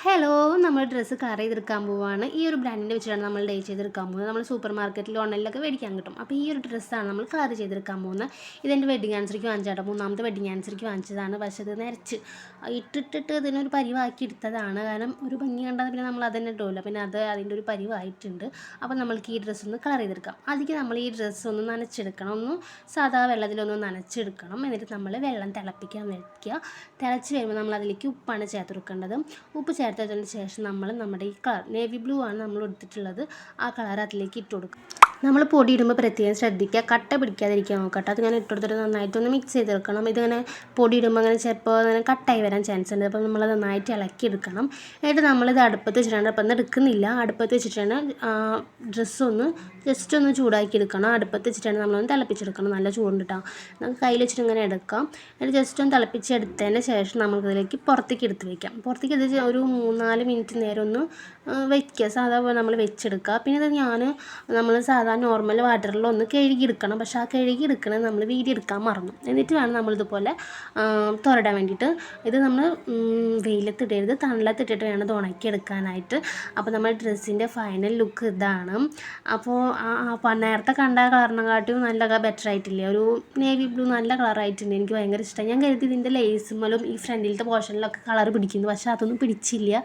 Hello നമ്മൾ dress colour ചെയ്തെടുക്കാൻ പോവാണ്. ഈ ഒരു ബ്രാൻഡിന്റെ വെച്ചിട്ടാണ് നമ്മൾ ഡേ ചെയ്തെടുക്കാൻ പോകുന്നത്. നമ്മൾ സൂപ്പർ മാർക്കറ്റിൽ ഓൺലൈനിലൊക്കെ മേടിക്കാൻ കിട്ടും. അപ്പോൾ ഈ ഒരു ഡ്രസ്സാണ് നമ്മൾ കളർ ചെയ്തെടുക്കാൻ പോകുന്നത്. ഇതെന്റെ വെഡിങ് ആൻസർക്ക് വാങ്ങിച്ചാട്ടോ മൂന്നാമത്തെ വെഡിങ് ആൻസർക്ക് വാങ്ങിച്ചതാണ്. പക്ഷേ ഇത് നിരച്ച്. ഇട്ടിട്ടിട്ട് അതിനൊരു പരിവാക്കി എടുത്തതാണ്. കാരണം ഒരു ഭംഗി കണ്ടാൽ പിന്നെ നമ്മൾ അതന്നെ ഇട്ടുമല്ലോ പിന്നെ അത് അതിന്റെ ഒരു പരിവായിട്ടുണ്ട്. അപ്പോൾ നമ്മൾക്ക് ഈ ഡ്രസ്സ് ഒന്ന് കളർ ചെയ്തെടുക്കാം. അതിലേക്ക് നമ്മൾ ഈ ഡ്രസ്സ് ഒന്ന് നനച്ചെടുക്കണം. ഒന്ന് സാധാ വെള്ളത്തിലൊന്ന് നനച്ചെടുക്കണം. എന്നിട്ട് നമ്മൾ വെള്ളം തിളപ്പിക്കാൻ വയ്ക്കുക തിളച്ച് വരുമ്പോൾ നമ്മൾ അതിലേക്ക് ഉപ്പാണ് ചേർത്ത് കൊടുക്കേണ്ടത്. ഉപ്പ് ചേർത്തതിന് ശേഷം നമ്മൾ നമ്മുടെ ഈ കളർ നേവി ബ്ലൂ ആണ് നമ്മൾ എടുത്തിട്ടുള്ളത് ആ കളർ അതിലേക്ക് ഇട്ട് കൊടുക്കുക നമ്മൾ പൊടി ഇടുമ്പോൾ പ്രത്യേകം ശ്രദ്ധിക്കുക. കട്ട പിടിക്കാതിരിക്കാൻ നോക്കട്ടെ. അത് ഇങ്ങനെ ഇട്ടെടുത്തിട്ട് നന്നായിട്ടൊന്ന് മിക്സ് ചെയ്ത് വെക്കണം ഇതിങ്ങനെ പൊടി ഇടുമ്പോൾ അങ്ങനെ ചിലപ്പോൾ അങ്ങനെ കട്ടായി വരാൻ ചാൻസ് ഉണ്ട്. അപ്പോൾ നമ്മൾ നന്നായിട്ട് ഇളക്കി എടുക്കണം. എന്നിട്ട് നമ്മളിത് അടുപ്പത്ത് വെച്ചിട്ടാണ് അപ്പം എടുക്കുന്നില്ല. അടുപ്പത്ത് വെച്ചിട്ടാണ് ഡ്രസ്സ് ഒന്ന് ജസ്റ്റ് ഒന്ന് ചൂടാക്കി എടുക്കണം. അടുപ്പത്ത് വെച്ചിട്ടാണ് നമ്മളൊന്ന് തിളപ്പിച്ചെടുക്കണം. നല്ല ചൂടുണ്ടിട്ടാണ് നമുക്ക് കയ്യിൽ വെച്ചിട്ട് ഇങ്ങനെ എടുക്കാം. എന്നിട്ട് ജസ്റ്റ് ഒന്ന് തിളപ്പിച്ചെടുത്തതിന് ശേഷം നമുക്കതിലേക്ക് പുറത്തേക്ക് എടുത്ത് വയ്ക്കാം പുറത്തേക്ക് എടുത്ത് ഒരു മൂന്നാൽ മിനിറ്റ് നേരം ഒന്ന് വയ്ക്കുക. സാധാരണ നമ്മൾ വെച്ചെടുക്കുക. പിന്നെ ഇത് ഞാൻ നമ്മൾ സാധാ നോർമൽ വാട്ടറിൽ ഒന്ന് കഴുകിയെടുക്കണം. പക്ഷേ ആ കഴുകിയെടുക്കണത് നമ്മൾ വീഡിയോ എടുക്കാൻ മറന്നു. എന്നിട്ട് വേണം നമ്മളിതുപോലെ തുരടാൻ വേണ്ടിയിട്ട്. ഇത് നമ്മൾ വെയിലത്തിടരുത്. തണലത്തിട്ടിട്ട് വേണം ഇത് ഉണക്കിയെടുക്കാനായിട്ട്. അപ്പോൾ നമ്മൾ ഡ്രസ്സിന്റെ ഫൈനൽ ലുക്ക് ഇതാണ്. അപ്പോൾ ആ നേരത്തെ കണ്ട കളറിനെക്കാട്ടിയും നല്ല ബെറ്റർ ആയിട്ടില്ലേ? ഒരു നേവി ബ്ലൂ നല്ല കളറായിട്ടുണ്ട് എനിക്ക് ഭയങ്കര ഇഷ്ടമായി. ഞാൻ കരുതി ഇതിന്റെ ലേസുമലും ഈ ഫ്രണ്ടിലത്തെ പോർഷനിലൊക്കെ കളർ പിടിക്കുന്നു. പക്ഷേ അതൊന്നും പിടിച്ചില്ല.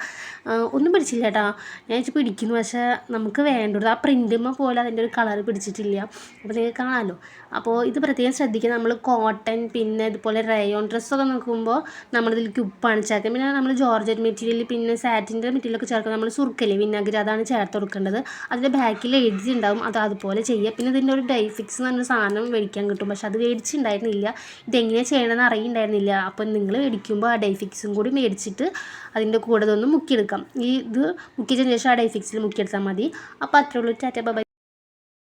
ഒന്നും പിടിച്ചില്ല കേട്ടോ. ഞാൻ വെച്ച് പിടിക്കുന്നു. പക്ഷേ നമുക്ക് വേണ്ടത് ആ പ്രിന്റുമ്മ പോലെ അതിന്റെ ഒരു കളർ പിടിച്ചിട്ടില്ല. അപ്പോൾ നിങ്ങൾക്ക് കാണാമല്ലോ അപ്പോൾ ഇത് പ്രത്യേകം ശ്രദ്ധിക്കുക നമ്മൾ കോട്ടൺ പിന്നെ ഇതുപോലെ റയോൺ ഡ്രസ്സൊക്കെ നോക്കുമ്പോൾ നമ്മളിതിൽ ഉപ്പാണ് ചേർക്കുക പിന്നെ നമ്മൾ ജോർജറ്റ് മെറ്റീരിയൽ പിന്നെ സാറ്റിന്റെ മെറ്റീരിയലൊക്കെ ചേർക്കുക നമ്മൾ സുർക്കല്ലേ വിനാഗിരി അതാണ് ചേർത്ത് കൊടുക്കേണ്ടത്. അതിന്റെ ബാക്കിൽ എഴുതി ഉണ്ടാവും അത് അതുപോലെ ചെയ്യുക പിന്നെ ഇതിന്റെ ഒരു ഡൈ ഫിക്സ് എന്ന് പറഞ്ഞ സാധനം മേടിക്കാൻ കിട്ടും. പക്ഷെ അത് മേടിച്ചിട്ടുണ്ടായിരുന്നില്ല. ഇതെങ്ങനെയാണ് ചെയ്യണമെന്ന് അറിയുണ്ടായിരുന്നില്ല. അപ്പം നിങ്ങൾ മേടിക്കുമ്പോൾ ആ ഡൈ ഫിക്സും കൂടി മേടിച്ചിട്ട് അതിന്റെ കൂടെ ഇതൊന്ന് മുക്കിയെടുക്കാം. ഈ ഇത് മുക്കിയതിന് ശേഷം ആ ഡൈ ഫിക്സിൽ മുക്കിയെടുത്താൽ മതി. അപ്പോൾ അത്രയുള്ളൂ ടാറ്റ. ബൈ.